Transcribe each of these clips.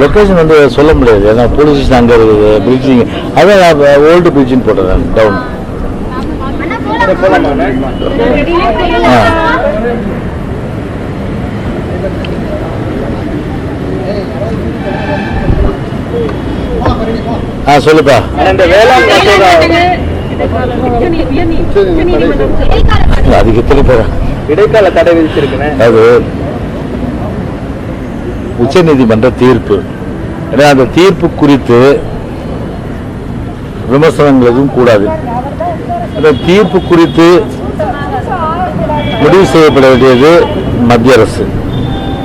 Location வந்து சொல்ல முடியாது. ஏன்னா போலீஸ் ஸ்டேஷன் அங்கே இருக்குது பிரிட்ஜிங் அதான் ஓல்டு பிரிட்ஜின்னு போட்டுறேன் டவுன் ஆ. ஆ சொல்லுப்பா. இந்த வேளாண் மசோதா அதுக்கு எத்தனை பேர் இடைக்கால தடை விதிச்சிருக்குன்னு அது உச்சநீதிமன்ற தீர்ப்பு. ஏன்னா அந்த தீர்ப்பு குறித்து விமர்சனங்கள் எதுவும் கூடாது. அந்த தீர்ப்பு குறித்து முடிவு செய்யப்பட வேண்டியது மத்திய அரசு.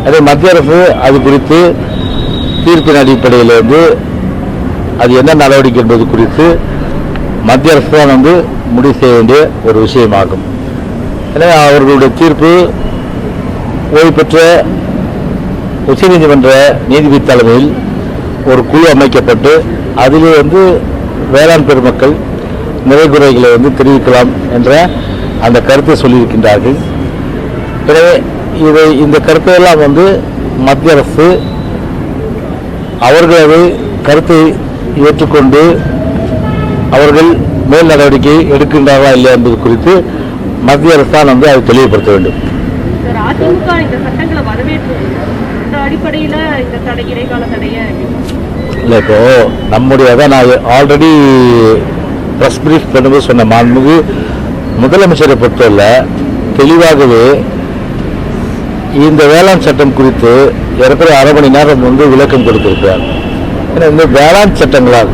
அதே மத்திய அரசு அது குறித்து தீர்ப்பின் அடிப்படையில் வந்து அது என்ன நடவடிக்கை என்பது குறித்து மத்திய அரசு தான் வந்து முடிவு செய்ய வேண்டிய ஒரு விஷயமாகும். எனவே அவர்களுடைய தீர்ப்பு ஓய்வு பெற்ற உச்சநீதிமன்ற நீதிபதி தலைமையில் ஒரு குழு அமைக்கப்பட்டு அதிலே வந்து வேளாண் பெருமக்கள் நிறைகுறைகளை வந்து தெரிவிக்கலாம் என்ற அந்த கருத்தை சொல்லியிருக்கின்றார்கள். எனவே இதை இந்த கருத்தையெல்லாம் வந்து மத்திய அரசு அவர்களது கருத்தை ஏற்றுக்கொண்டு அவர்கள் மேல் நடவடிக்கை எடுக்கின்றார்களா இல்லையா என்பது குறித்து மத்திய அரசு தான் வந்து அதை தெளிவுபடுத்த வேண்டும் சார் அதிமுக இந்த சட்டங்களை வரவேற்று இந்த அடிப்படையில் இந்த தடை இடைக்கால தடைய இல்லை இப்போ நம்முடைய அதான் நான் ஆல்ரெடி ப்ரெஸ் பிரீஃப் பண்ணும்போது சொன்ன மாண்புமிகு முதலமைச்சரை பொறுத்தவரை தெளிவாகவே இந்த வேளாண் சட்டம் குறித்து ஏறக்குறைய அரை மணி நேரம் வந்து விளக்கம் கொடுத்திருக்கிறார். ஏன்னா இந்த வேளாண் சட்டங்களால்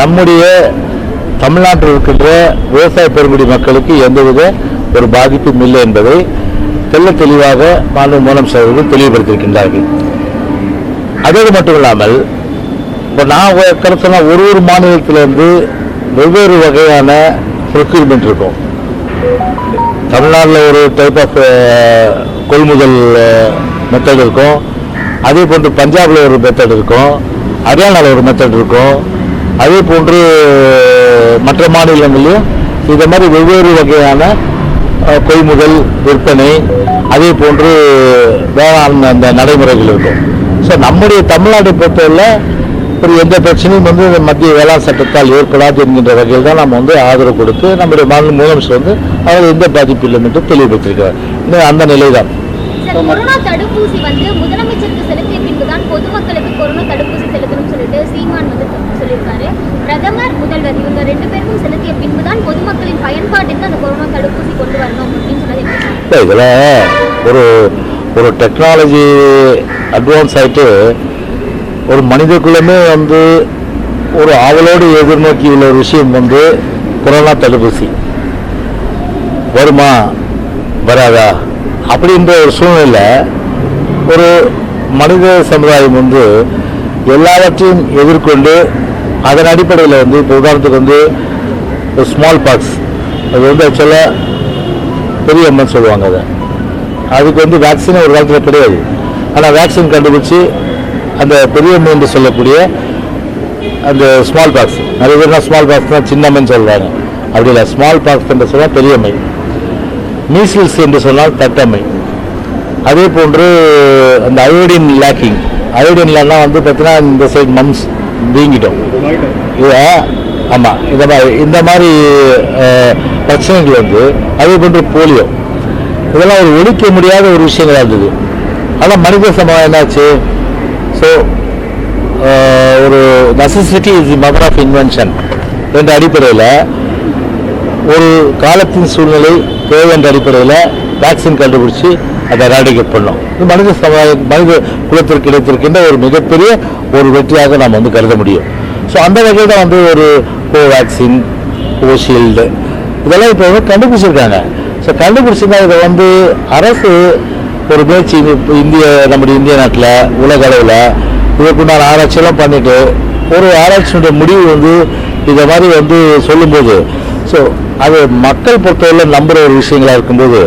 நம்முடைய தமிழ்நாட்டில் இருக்கின்ற விவசாய பெருங்குடி மக்களுக்கு எந்தவித ஒரு பாதிப்பும் இல்லை என்பதை தெல்ல தெளிவாக மாநில முதலமைச்சர் அவர்கள் தெளிவுபடுத்தியிருக்கின்றார்கள். அதோடு மட்டும் இல்லாமல் இப்போ நான் கருத்துனா ஒரு ஒரு மாநிலத்திலேருந்து வெவ்வேறு வகையான ப்ரொக்யூர்மெண்ட் இருக்கும். தமிழ்நாட்டில் ஒரு டைப் ஆஃப் கொள்முதல் மெத்தட் இருக்கும். அதே போன்று பஞ்சாபில் ஒரு மெத்தட் இருக்கும். ஹரியானாவில் ஒரு மெத்தட் இருக்கும். அதே போன்று மற்ற மாநிலங்களிலும் இந்த மாதிரி வெவ்வேறு வகையான கொள்முதல் விற்பனை அதே போன்று வேளாண் அந்த நடைமுறைகள் இருக்கும். ஸோ நம்முடைய தமிழ்நாட்டை பொறுத்தவரை ஒரு எந்த பிரச்சனையும் வந்து இந்த மத்திய வேளாண் சட்டத்தால் ஏற்படாது என்கின்ற வகையில் தான் நம்ம வந்து ஆதரவு கொடுத்து நம்முடைய மாநில முதலமைச்சர் வந்து அவர் எந்த பாதிப்பு இல்லை என்று தெளிவுபடுத்தியிருக்கிறார் இன்னும் அந்த நிலை தான் பிரதமர் முதல்வர் இவங்க ரெண்டு பேருக்கும் செலுத்திய பின்புதான் பொதுமக்களின் பயன்பாட்டிற்கு அந்த கொரோனா தடுப்பூசி கொண்டு வரணும் அப்படின்னு சொன்னது எப்படி? இல்லை இதில் ஒரு ஒரு டெக்னாலஜி அட்வான்ஸ் ஆகிட்டு ஒரு மனிதக்குள்ளமே வந்து ஒரு ஆவலோடு எதிர்நோக்கி உள்ள ஒரு விஷயம் வந்து கொரோனா தடுப்பூசி. வருமா? வராதா? அப்படின்ற ஒரு சூழ்நிலை ஒரு மனித சமுதாயம் வந்து எல்லாவற்றையும் எதிர்கொண்டு அதன் அடிப்படையில் வந்து இப்போ உதாரணத்துக்கு வந்து ஸ்மால் பாக்ஸ் அது வந்து ஆக்சுவலாக பெரிய அம்மன் சொல்லுவாங்க அதை. அதுக்கு வந்து வேக்சின் ஒரு காலத்தில் கிடையாது. ஆனால் வேக்சின் கண்டுபிடிச்சி அந்த பெரிய அம்மை என்று சொல்லக்கூடிய அந்த ஸ்மால் பாக்ஸ் நிறைய பேர்னா ஸ்மால் பாக்ஸ் தான் சின்னம்மைன்னு சொல்கிறாங்க அப்படி இல்லை ஸ்மால் பாக்ஸ் என்று சொன்னால் பெரியம்மை. மீசில்ஸ் என்று சொன்னால் தட்டம்மை. அதே போன்று அந்த அயோடின் லேக்கிங் அயோடின்லாம் வந்து பார்த்தீங்கன்னா இந்த சைடு மம்ஸ் வீங்கிட்டோம் இதை ஆமாம் இந்த மாதிரி இந்த மாதிரி பிரச்சனைகள் வந்து அதே போன்று போலியோ. இதெல்லாம் ஒரு ஒழிக்க முடியாத ஒரு விஷயங்களா இருந்தது. ஆனால் மனித சமூகம் என்னாச்சு? ஸோ ஒரு necessity is the mother of invention என்ற அடிப்படையில் ஒரு காலத்தின் சூழ்நிலை தேவை என்ற அடிப்படையில் வேக்சின் கண்டுபிடிச்சி அதை ராடிகேட் பண்ணோம். இது மனித சமுதாய மனித குலத்திற்கு கிடைத்திருக்கின்ற ஒரு மிகப்பெரிய ஒரு வெற்றியாக நாம் வந்து கருத முடியும். ஸோ அந்த வகையில் தான் வந்து ஒரு கோவேக்சின் கோஷீல்டு இதெல்லாம் இப்போ வந்து கண்டுபிடிச்சிருக்காங்க. ஸோ கண்டுபிடிச்சிருந்தா இதை வந்து அரசு ஒரு முயற்சி இந்திய நம்முடைய இந்திய நாட்டில் உலக அளவில் இதற்குண்டான ஆராய்ச்சியெல்லாம் பண்ணிட்டு ஒரு ஆராய்ச்சியினுடைய முடிவு வந்து இதை மாதிரி வந்து சொல்லும்போது ஸோ அது மக்கள் பொறுத்தவரை நம்புகிற ஒரு விஷயங்களா இருக்கும்போது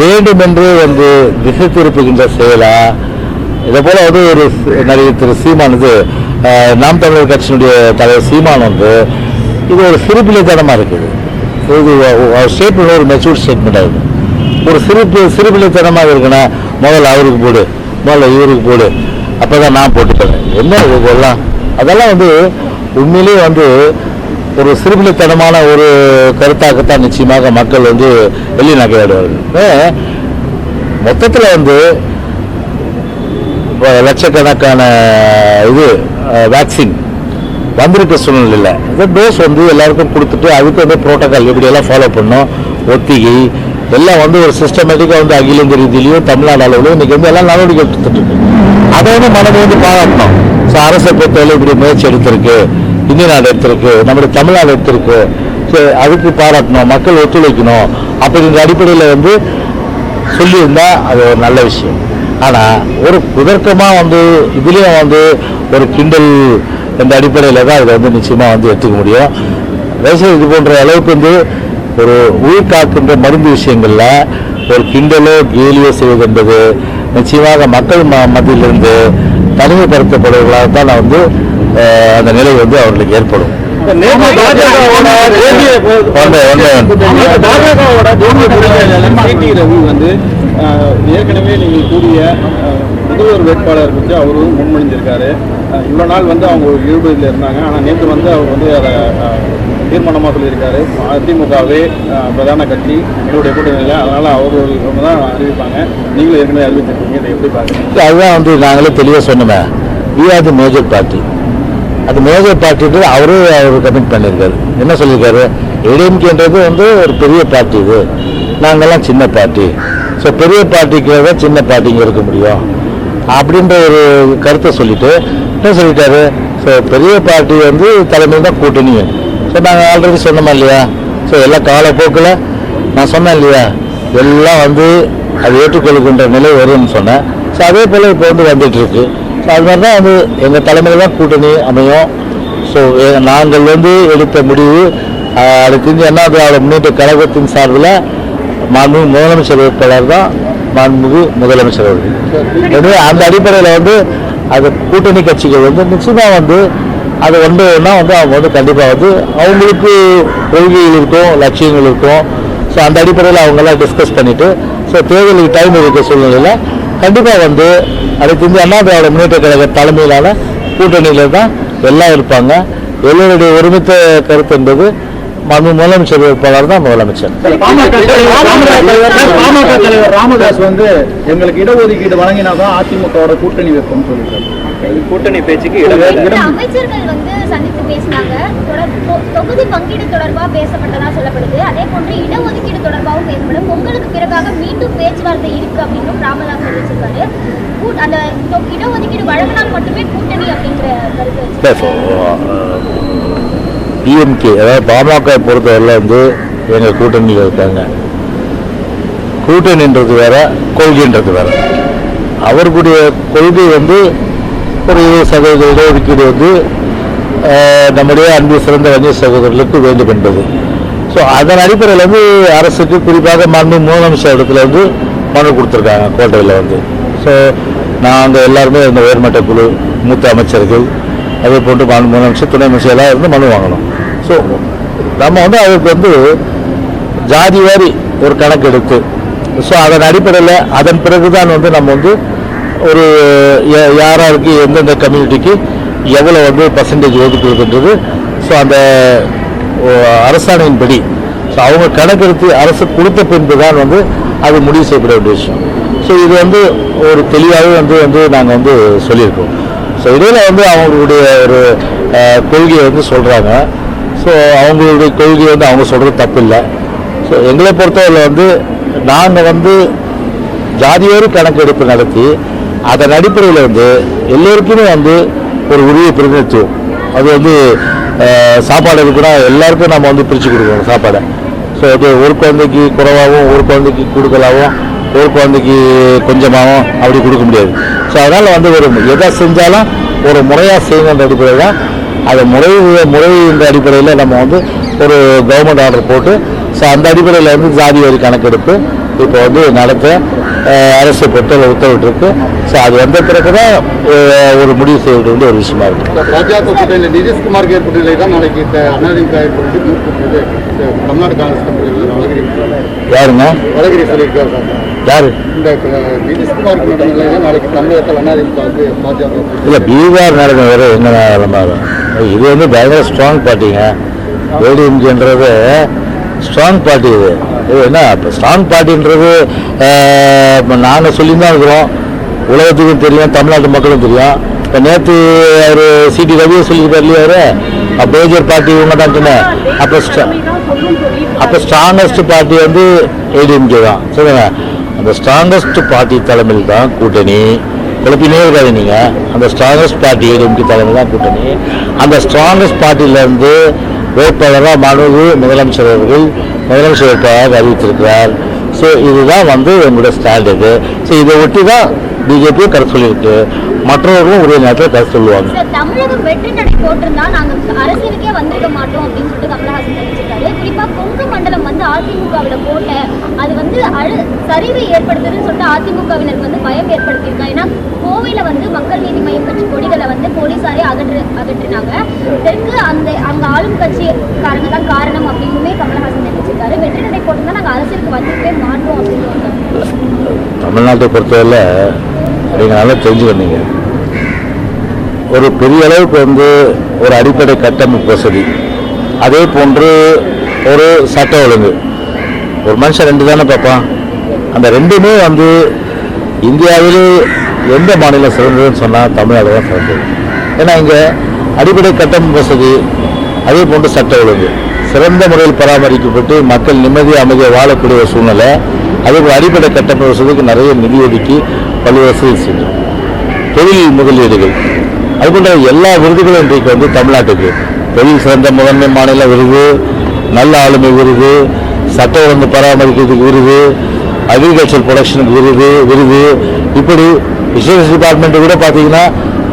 வேண்டுமென்று வந்து திசை திருப்புகின்ற செயலா? இதை போல் வந்து ஒரு நடிகர் திரு சீமான் இது நாம் தமிழர் கட்சியினுடைய தலைவர் சீமான் வந்து இது ஒரு சிறுபிள்ளைத்தனமாக இருக்குது. இது ஸ்டேட்மெண்ட் ஒரு மெச்சூர் ஸ்டேட்மெண்ட் ஆகுது ஒரு சிறு சிறுபிள்ளைத்தனமாக இருக்குன்னா முதல்ல அவருக்கு போடு முதல்ல இவருக்கு போடு. அப்போ தான் நான் போட்டுக்கிறேன். என்ன இதெல்லாம்? அதெல்லாம் வந்து உண்மையிலேயே வந்து ஒரு சிறுபிள்ளைத்தனமான ஒரு கருத்தாக்கத்தான் நிச்சயமாக மக்கள் வந்து வெளியே நகையாடுவார்கள் மொத்தத்தில் வந்து இப்போ லட்சக்கணக்கான இது வேக்சின் வந்திருக்க சூழ்நிலையில். இந்த டோஸ் வந்து எல்லாருக்கும் கொடுத்துட்டு அதுக்கு வந்து ப்ரோட்டோகால் எப்படியெல்லாம் ஃபாலோ பண்ணணும் ஒத்திகை எல்லாம் வந்து ஒரு சிஸ்டமேட்டிக்காக வந்து அகில இந்திய ரீதியிலையும் தமிழ்நாடு அளவுலையும் இன்றைக்கி வந்து எல்லாம் நடவடிக்கை எடுத்துட்டு அதை வந்து மனம் வந்து பாராட்டணும். ஸோ அரசை பொறுத்தவரை இப்படி முயற்சி எடுத்திருக்கு இந்திய நாடு எடுத்திருக்கு நம்முடைய தமிழ்நாடு எடுத்திருக்கு. ஸோ அதுக்கு பாராட்டணும் மக்கள் ஒத்துழைக்கணும். அப்படிங்கிற அடிப்படையில் வந்து சொல்லியிருந்தா அது ஒரு நல்ல விஷயம். ஆனால் ஒரு குதர்க்கமாக வந்து இதுலேயும் வந்து ஒரு கிண்டல் என்ற அடிப்படையில் தான் இதை வந்து நிச்சயமாக வந்து எடுத்துக்க முடியும். தயவுசெய்து இது போன்ற அளவுக்கு வந்து ஒரு உயிர் காக்கின்ற மருந்து விஷயங்களில் ஒரு கிண்டலோ கேலியோ செய்வது என்பது நிச்சயமாக மக்கள் ம மத்தியிலிருந்து தனிமைப்படுத்தப்படுவர்களாக தான் நான் வந்து அந்த நிலை வந்து அவர்களுக்கு ஏற்படும். வந்து ஏற்கனவே நீங்கள் கூறிய முதல்வர் வேட்பாளர் பற்றி அவரும் முன்மொழிஞ்சிருக்காரு இவ்வளோ நாள் வந்து அவங்க ஒரு இருந்தாங்க. ஆனால் நேற்று வந்து அவர் வந்து அதை தீர்மானமாக சொல்லியிருக்காரு. அதிமுகவே பிரதான கட்சி எங்களுடைய கூட்டணியில் அதனால் அவர் தான் அறிவிப்பாங்க. நீங்களும் ஏற்கனவே அறிவிச்சிருக்கீங்க. இதை எப்படி பார்க்குறீங்க அதுதான் வந்து நாங்களே தெளிவாக சொன்னோமே. We are the major party அது மேஜர் பார்ட்டின்றது அவரே அவர் கமிட் பண்ணியிருக்காரு. என்ன சொல்லியிருக்காரு? ஏடிஎம்கேன்றது வந்து ஒரு பெரிய பார்ட்டி இது. நாங்கள்லாம் சின்ன பார்ட்டி ஸோ பெரிய பார்ட்டிக்கு தான் சின்ன பார்ட்டிங்க இருக்க முடியும். அப்படின்ற ஒரு கருத்தை சொல்லிட்டு என்ன சொல்லிட்டாரு? ஸோ பெரிய பார்ட்டி வந்து தலைமையில் தான் கூட்டணி. ஸோ நாங்கள் ஆல்ரெடி சொன்னோமா இல்லையா? ஸோ எல்லா காலப்போக்கில் நான் சொன்னேன் இல்லையா? எல்லாம் வந்து அது ஏற்றுக்கொள்கின்ற நிலை வரும்னு சொன்னேன். ஸோ அதே போல் இப்போ வந்து வந்துட்டுருக்கு ஸோ அது மாதிரி தான் வந்து எங்கள் தலைமையில் தான் கூட்டணி அமையும். ஸோ நாங்கள் வந்து எடுத்த முடிவு அதுக்கு அடுத்து இந்திய அண்ணா திராவிட முன்னேற்ற கழகத்தின் சார்பில் மாண்பு முதலமைச்சர் வேட்பாளர் தான் மாண்புமிகு முதலமைச்சர் அவர்கள். எனவே அந்த அடிப்படையில் வந்து அது கூட்டணி கட்சிகள் வந்து நிச்சயமாக வந்து அது ஒன்று ஒன்றா வந்து அவங்க வந்து கண்டிப்பாக வந்து அவங்களுக்கு கொள்கைகள் இருக்கும் லட்சியங்கள் இருக்கும். ஸோ அந்த அடிப்படையில் அவங்கெல்லாம் டிஸ்கஸ் பண்ணிவிட்டு ஸோ தேர்தலுக்கு டைம் இருக்க சூழ்நிலையில் கண்டிப்பாக வந்து அடுத்து இந்திய அண்ணா திராவிட முன்னேற்ற கழக தலைமையிலான கூட்டணியில் தான் எல்லாம் இருப்பாங்க. எல்லோருடைய ஒருமித்த கருத்து என்பது முதலமைச்சர் வேட்பாளர் தான் முதலமைச்சர். ராமதாஸ் வந்து எங்களுக்கு இடஒதுக்கீடு வழங்கினாதான் அதிமுகவோட கூட்டணி வைப்போம்னு சொல்லியிருக்காரு. கூட்டணி பேச்சுக்கு அமைச்சர்கள் வந்து சந்தித்து பேசினாங்க. தொகுதி பங்கீடு தொடர்பா பேசப்பட்டதா சொல்லப்படுது. அதே போன்று இடஒதுக்கீடு தொடர்பாகவும் பேசப்படும். பொங்கலுக்கு பிறகாக மீண்டும் பேச்சுவார்த்தை இருக்கு அப்படின்னு ராமதாஸ் தெரிவிச்சிருக்காரு. அந்த இடஒதுக்கீடு வழங்கினால் மட்டுமே கூட்டணி அப்படிங்கிற கருத்து. டிஎம்கே அதாவது பாமக பொறுத்தவரையில் வந்து எங்கள் கூட்டணியில் இருக்காங்க. கூட்டணின்றது வேற கொள்கைன்றது வேற. அவர்களுடைய கொள்கை வந்து ஒரு இருபது சதவீத இடஒதுக்கீடு வந்து நம்முடைய அன்பு சிறந்த வன்னிய சகோதரர்களுக்கு வேண்டும் என்பது. ஸோ அதன் அடிப்படையில் வந்து அரசுக்கு குறிப்பாக மாண்பு முதலமைச்சர் இடத்துல வந்து மனு கொடுத்துருக்காங்க கோட்டையில் வந்து. ஸோ நாங்கள் எல்லாருமே இந்த உயர்மட்ட குழு மூத்த அமைச்சர்கள் அதே போன்று மாண்பு முதலமைச்சர் துணை அமைச்சர் எல்லாம் இருந்து மனு வாங்கணும். ஸோ நம்ம வந்து அதுக்கு வந்து ஜாதி வாரி ஒரு கணக்கு எடுத்து ஸோ அதன் அடிப்படையில் அதன் பிறகு தான் வந்து நம்ம வந்து ஒரு யாராருக்கு எந்தெந்த கம்யூனிட்டிக்கு எவ்வளோ வந்து பர்சன்டேஜ் ஒதுக்குறதுன்றது ஸோ அந்த அரசாணையின்படி ஸோ அவங்க கணக்கெடுத்து அரசு கொடுத்த பின்பு தான் வந்து அது முடிவு செய்யப்பட வேண்டிய விஷயம். ஸோ இது வந்து ஒரு தெளிவாகவே வந்து வந்து நாங்கள் வந்து சொல்லியிருக்கோம். ஸோ இதில் வந்து அவங்களுடைய ஒரு கொள்கையை வந்து சொல்கிறாங்க ஸோ அவங்களுடைய கொள்கை வந்து அவங்க சொல்கிறது தப்பு இல்லை ஸோ எங்களை பொறுத்தவரையில் வந்து நாங்கள் வந்து ஜாதியோடு கணக்கெடுப்பு நடத்தி அதன் அடிப்படையில் வந்து எல்லோருக்குமே வந்து ஒரு உரிய பிரதிநிதித்துவம். அது வந்து சாப்பாடு இருக்குன்னா எல்லாருக்கும் நம்ம வந்து பிரித்து கொடுக்கணும் சாப்பாடை. ஸோ அது ஒரு குழந்தைக்கு குறைவாகவும் ஒரு குழந்தைக்கு கூடுதலாகவும் ஒரு குழந்தைக்கு கொஞ்சமாகவும் அப்படி கொடுக்க முடியாது. ஸோ அதனால் வந்து ஒரு எதை செஞ்சாலும் ஒரு முறையாக செய்யணுன்ற அடிப்படையில் தான் அதை முறை முறைன்ற அடிப்படையில் நம்ம வந்து ஒரு கவர்மெண்ட் ஆர்டர் போட்டு ஸோ அந்த அடிப்படையில் வந்து ஜாதி வரி கணக்கெடுப்பு இப்போ வந்து நடத்த அரசு பொறுத்தவரை உத்தரவிட்டிருக்கு. ஸோ அது வந்த பிறகு தான் ஒரு முடிவு செய்ய வேண்டிய ஒரு விஷயமா இருக்கு. பாஜக கூட்டணியில் நிதிஷ்குமாருக்கு ஏற்பட்ட நிலை தான் நாளைக்கு அதிமுக ஏற்பட்டு தமிழ்நாடு காங்கிரஸ் யாருங்க? அழகிரி சொல்லியிருக்காரு. யாரு? இந்த நாளைக்கு தமிழகத்தில் பாஜக இல்லை பீகார் நடக்கும் வேறு என்ன நிலமா இருக்கும் இது வந்து பயங்கர ஸ்ட்ராங் பார்ட்டிங்க ஏடிஎம்கேன்றது ஸ்ட்ராங் பார்ட்டி இது. இது என்ன ஸ்ட்ராங் பார்ட்டின்றது நாங்கள் சொல்லி தான் இருக்கிறோம். உலகத்துக்கும் தெரியும் தமிழ்நாட்டு மக்களும் தெரியும். இப்போ நேற்று அவர் சிடி ரவியை சொல்லியிருக்காரு இல்லையா அவர்? மேஜர் பார்ட்டி இவங்க தான் சொன்னேன் அப்போ அப்போ ஸ்ட்ராங்கஸ்ட் பார்ட்டி வந்து ஏடிஎம்கே தான். சொல்லுங்க. அந்த ஸ்ட்ராங்கஸ்ட் பார்ட்டி தலைமையில் தான் கூட்டணி. குழப்பினே இருக்காது நீங்கள் அந்த ஸ்ட்ராங்கஸ்ட் பார்ட்டி எம்கி தலைமையில் தான் கூட்டணி. அந்த ஸ்ட்ராங்கஸ்ட் பார்ட்டியிலேருந்து வேட்பாளராக மாண்பு முதலமைச்சர் அவர்கள் முதலமைச்சர் வேட்பாளராக அறிவித்திருக்கிறார். ஸோ இதுதான் வந்து எங்களுடைய ஸ்டாண்ட் இது ஸோ இதை ஒட்டி தான் பிஜேபியும் கருத்து சொல்லியிருக்கு. மற்றவர்களும் ஒரே நேரத்தில் கருத்து சொல்லுவாங்க. தமிழகம் வெற்றி நடை போட்டிருந்தா அரசியலுக்கே வந்திருக்க மாட்டோம் அப்படின்னு சொல்லிட்டு கமலஹாசன் தெரிவிச்சிருக்காரு குறிப்பா கொங்கு மண்டலம் வந்து அதிமுகவிட கோட்டை அது வந்து அழு சரிவை ஏற்படுத்துதுன்னு சொல்லிட்டு அதிமுகவினருக்கு வந்து பயம் ஏற்படுத்தியிருக்காங்க ஏன்னா கோவையில வந்து மக்கள் நீதி மையம் கட்சி கொடிகளை வந்து போலீசாரே அகற்று அகற்றினாங்க. தெற்கு அந்த அங்க ஆளும் கட்சிக்காரங்க தான் காரணம் அப்படின்னுமே கமலஹாசன் தெரிவிச்சிருக்காரு. வெற்றி நடை போட்டிருந்தா நாங்க அரசியலுக்கு வந்துட்டே மாற்றோம் அப்படின்னு தமிழ்நாட்டை பொறுத்தவரை நீங்கள் நல்லா தெரிஞ்சுக்கணுங்க ஒரு பெரிய அளவுக்கு வந்து ஒரு அடிப்படை கட்டமைப்பு வசதி. அதே போன்று ஒரு சட்ட ஒழுங்கு. ஒரு மனுஷன் ரெண்டு தானே பார்ப்பான். அந்த ரெண்டுமே வந்து இந்தியாவில் எந்த மாநிலம் சிறந்ததுன்னு சொன்னால் தமிழ்நாடு தான் சிறந்தது. ஏன்னா இங்கே அடிப்படை கட்டமைப்பு வசதி அதே போன்று சட்ட ஒழுங்கு. சிறந்த முறையில் பராமரிக்கப்பட்டு மக்கள் நிம்மதியாக அமைதியாக வாழக்கூடிய ஒரு சூழ்நிலை. அதே போல் அடிப்படை கட்டமைப்பு வசதிக்கு நிறைய நிதி ஒதுக்கி பல்வேறு வசதி செஞ்சோம் தொழில் முதலீடுகள். அதுபோன்ற எல்லா விருதுகளும் இன்றைக்கு வந்து தமிழ்நாட்டுக்கு. தொழில் சிறந்த முதன்மை மாநில விருது நல்ல ஆளுமை விருது சட்ட ஒழுங்கு பராமரிக்கிறதுக்கு விருது அக்ரிகல்ச்சர் ப்ரொடக்ஷனுக்கு விருது விருது. இப்படி விசேஷ டிபார்ட்மெண்ட் கூட பார்த்தீங்கன்னா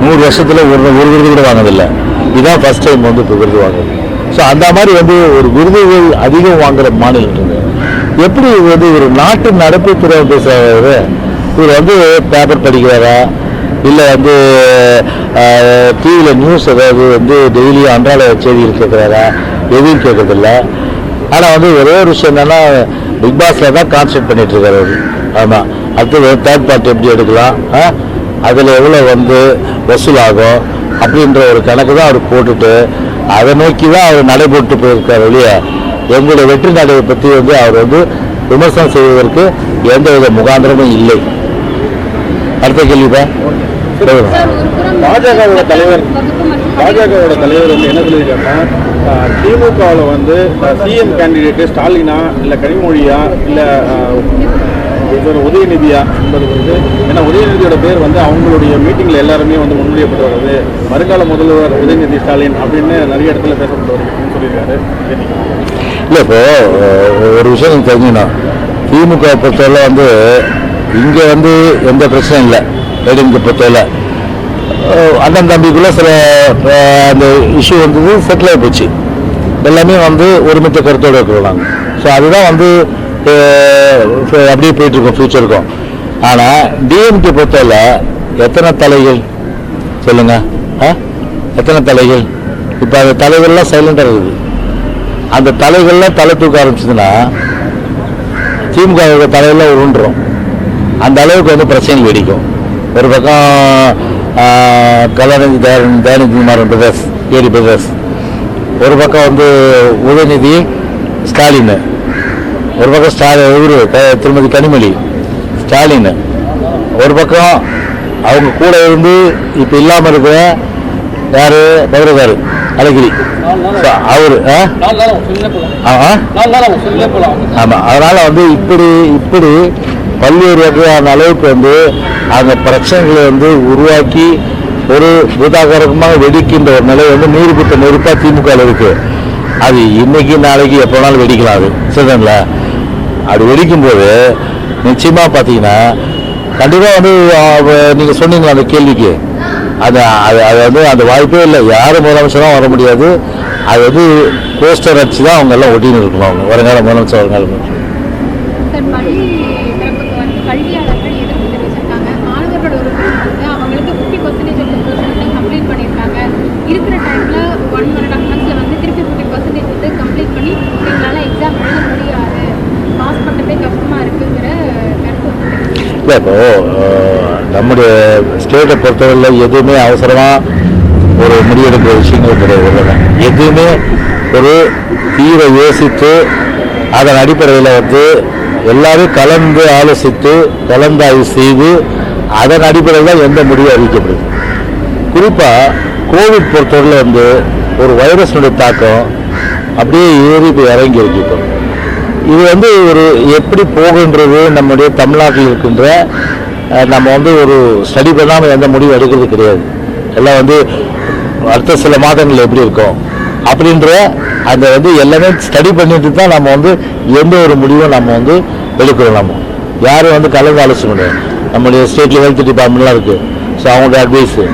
நூறு வருஷத்தில் ஒரு ஒரு விருது கூட வாங்கினதில்லை. இதுதான் ஃபஸ்ட் டைம் வந்து இப்போ விருது வாங்குது ஸோ அந்த மாதிரி வந்து ஒரு விருதுகள் அதிகம் வாங்குற மாநிலம் எப்படி இது வந்து ஒரு நாட்டு நடப்பு துறை பேசுறாரு இவர்? வந்து பேப்பர் படிக்கிறாரா? இல்லை வந்து டிவியில் நியூஸ் ஏதாவது வந்து டெய்லி அன்றாட செய்திகள் கேட்குறாரா? எதுவும் கேட்கறதில்ல. ஆனால் வந்து ஒரே ஒரு விஷயம் என்னன்னா பிக் பாஸில் தான் கான்சென்ட் பண்ணிட்டு இருக்காரு அவர் ஆமாம் அடுத்தது தேர்ட் பார்ட்டி எப்படி எடுக்கலாம் அதில் எவ்வளோ வந்து வசூலாகும் அப்படின்ற ஒரு கணக்கு தான் அவர் போட்டுட்டு அதை நோக்கி தான் அவர் நடைபெற்று போயிருக்கார் வெளியே எங்களுடைய வெற்றி நடையை பற்றி வந்து அவர் வந்து விமர்சனம் செய்வதற்கு எந்தவித முகாந்திரமும் இல்லை. அடுத்த கேள்விப்பா. பாஜகவோட தலைவர் பாஜகவோட தலைவர் வந்து என்ன சொல்லியிருக்காருன்னா திமுகவுல வந்து சிஎம் கேண்டிடேட்டு ஸ்டாலினா இல்லை கனிமொழியா இல்லை இவர் உதயநிதியா என்பது வந்து ஏன்னா உதயநிதியோட பேர் வந்து அவங்களுடைய மீட்டிங்கில் எல்லாருமே வந்து முன்மொழியப்பட்டு வருது வருங்கால முதல்வர் உதயநிதி ஸ்டாலின் அப்படின்னு நிறைய இடத்துல பேசப்பட்டு வருது அப்படின்னு சொல்லியிருக்காரு. இல்லை இப்போ ஒரு விஷயம் தெரிஞ்சுக்கணும். திமுக பொறுத்தவரை வந்து இங்கே வந்து எந்த பிரச்சனையும் இல்லை. ஏடிஎம்கே பொறுத்தவரை. அண்ணன் தம்பிக்குள்ளே சில அந்த இஷ்யூ வந்தது செட்டில் ஆகி போச்சு. எல்லாமே வந்து ஒருமித்த கருத்தோடு இருக்கிறாங்க. ஸோ அதுதான் வந்து அப்படியே போயிட்டு இருக்கோம் ஃபியூச்சருக்கும் ஆனால் டிஎம்கே பொறுத்தவரை எத்தனை தலைகள்? சொல்லுங்க. ஆ? எத்தனை தலைகள்? இப்போ அந்த தலைகள்லாம் சைலண்டாக இருக்குது. அந்த தலைகள்லாம் தலை தூக்க ஆரம்பிச்சதுன்னா திமுக தலைகள்லாம் உருண்டுரும். அந்த அளவுக்கு வந்து பிரச்சனை வெடிக்கும். ஒரு பக்கம் கலாநிதி தயானி தயாநிதி மாறன் பிரதர்ஸ் ஏடி பிரதர்ஸ் ஒரு பக்கம் வந்து உதயநிதி ஸ்டாலின். ஒரு பக்கம் ஸ்டாலின் இவரு திருமதி கனிமொழி ஸ்டாலின். ஒரு பக்கம் அவங்க கூட இருந்து இப்போ இல்லாமல் இருக்கிற யாரு? பகரதாரு அழகிரி. அவரு ஆ? ஆ, ஆ? ஆமா அதனால வந்து இப்படி இப்படி பல்வேறு வகையான அளவுக்கு வந்து அந்த பிரச்சனைகளை வந்து உருவாக்கி ஒரு பூதாகரமாக வெடிக்கின்ற ஒரு நிலை வந்து நீர் குத்த திமுக இருக்கு. அது இன்னைக்கு நாளைக்கு எப்போ வேணாலும் வெடிக்கலாம் அது. சரிங்களா அது வெடிக்கும்போது நிச்சயமாக பார்த்தீங்கன்னா கண்டிப்பாக வந்து நீங்கள் சொன்னீங்களா அந்த கேள்விக்கு? அது அது அது வந்து அந்த வாய்ப்பே இல்லை. யாரும் முதலமைச்சரும் வர முடியாது. அது வந்து போஸ்டர் அடிச்சு தான் அவங்க எல்லாம் ஒட்டின்னு இருக்கணும். அவங்க வருங்கால முதலமைச்சர் வருங்கால முதலமைச்சர் சார் பள்ளி திறப்புக்கு வந்து கல்வியாளர்கள் எதிர்ப்பு தெரிவிச்சிருக்காங்க மாணவர்களோட ஒரு குரூப் வந்து அவங்களுக்கு fifty percentage of portion complete பண்ணியிருக்காங்க இருக்கிற டைமில் ஒன் ஒன் அண்ட் ஆஃப் மந்த்ஸில் வந்து திருப்பி ஃபிஃப்டி பர்சன்டேஜ் வந்து கம்ப்ளீட் பண்ணி எங்களால் எக்ஸாம் எழுத முடியாது பாஸ் பண்ணுறதே கஷ்டமாக இருக்குங்கிற கருத்து வந்து இல்லை இப்போ நம்முடைய ஸ்டேட்டை பொறுத்தவரையில் எதுவுமே அவசரமாக ஒரு முடிவெடுக்கிற விஷயங்கள் கிடையாது இல்லைங்க. எதுவுமே ஒரு தீர யோசித்து அதன் அடிப்படையில் வந்து எல்லாரும் கலந்து ஆலோசித்து கலந்தாய்வு செய்து அதன் அடிப்படையில் தான் எந்த முடிவும் அறிவிக்கப்படுது குறிப்பாக கோவிட் பொறுத்தவரையில் வந்து ஒரு வைரஸ்னுடைய தாக்கம் அப்படியே ஏறி போய் இறங்கி இருக்கு இப்போ இது வந்து ஒரு எப்படி போகின்றது நம்முடைய தமிழ்நாட்டில் இருக்கின்ற நம்ம வந்து ஒரு ஸ்டடி பண்ணாமல் எந்த முடிவும் எடுக்கிறது கிடையாது. எல்லாம் வந்து அடுத்த சில மாதங்கள் எப்படி இருக்கும் அப்படின்ற அந்த வந்து எல்லாமே ஸ்டடி பண்ணிட்டு தான் நம்ம வந்து எந்த ஒரு முடிவும் நம்ம வந்து எடுக்கிறோம் நம்ம. யாரும் வந்து கலந்து ஆலோசனை நம்மளுடைய நம்முடைய ஸ்டேட் ஹெல்த் டிபார்ட்மெண்ட்லாம் இருக்குது ஸோ அவங்களோட அட்வைஸு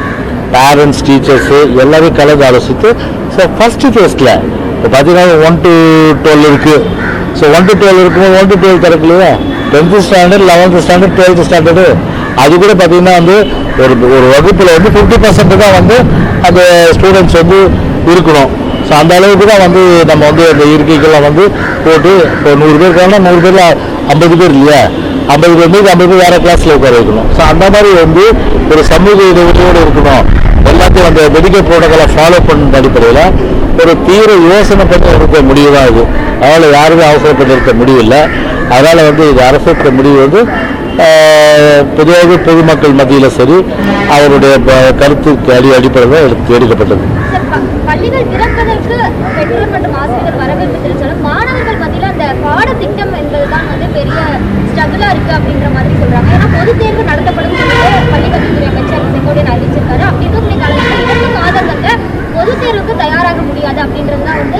பேரண்ட்ஸ் டீச்சர்ஸு எல்லாரையும் கலந்து ஆலோசித்து ஸோ ஃபஸ்ட்டு ஃபேஸ்ட்டில் இப்போ பார்த்தீங்கன்னா ஒன் டு டுவெல் இருக்குது ஸோ ஒன் டு டுவெல் இருக்கும்போது one to twelve திறக்கலையா tenth standard eleventh standard twelfth standard அது கூட பார்த்தீங்கன்னா வந்து ஒரு ஒரு வகுப்பில் வந்து ஃபிஃப்டி பர்சன்ட் தான் வந்து அந்த ஸ்டூடெண்ட்ஸ் வந்து இருக்கணும். ஸோ அந்த அளவுக்கு தான் வந்து நம்ம வந்து அந்த இருக்கைகள்லாம் வந்து போட்டு இப்போ நூறு பேர் இருக்காங்கன்னா நூறு பேரில் ஐம்பது பேர் இல்லையா? ஐம்பது பேர் மீது ஐம்பது பேர் வேறு கிளாஸில் உட்கார வைக்கணும். ஸோ அந்த மாதிரி வந்து ஒரு சமூக இடைவெளியோடு இருக்கணும். எல்லாத்தையும் அந்த மெடிக்கல் ப்ரோட்டோக்காலை ஃபாலோ பண்ண அடிப்படையில் ஒரு தீவிர யோசனை பண்ணி எடுக்க முடியுதான் இது? அதனால் யாருமே அவசரப்பட்டு எடுக்க முடியல. அதனால் வந்து இது அரசு முடிவு வந்து பொதுவாக பொதுமக்கள் மத்தியில் சரி அவருடைய கருத்துக்கு அடி அடிப்படையில் எடுத்து எடுக்கப்பட்டது. யூஸ்ஃபுல்லா இருக்கு அப்படின்ற மாதிரி சொல்றாங்க. ஏன்னா பொது தேர்வு நடத்தப்படும் பள்ளிக்கல்வித்துறை அமைச்சர் செங்கோடையன் அறிவிச்சிருக்காரு. அப்படி இருக்கும் காலகட்டத்தில் ஆதரவங்க பொது தேர்வுக்கு தயாராக முடியாது அப்படின்றது தான் வந்து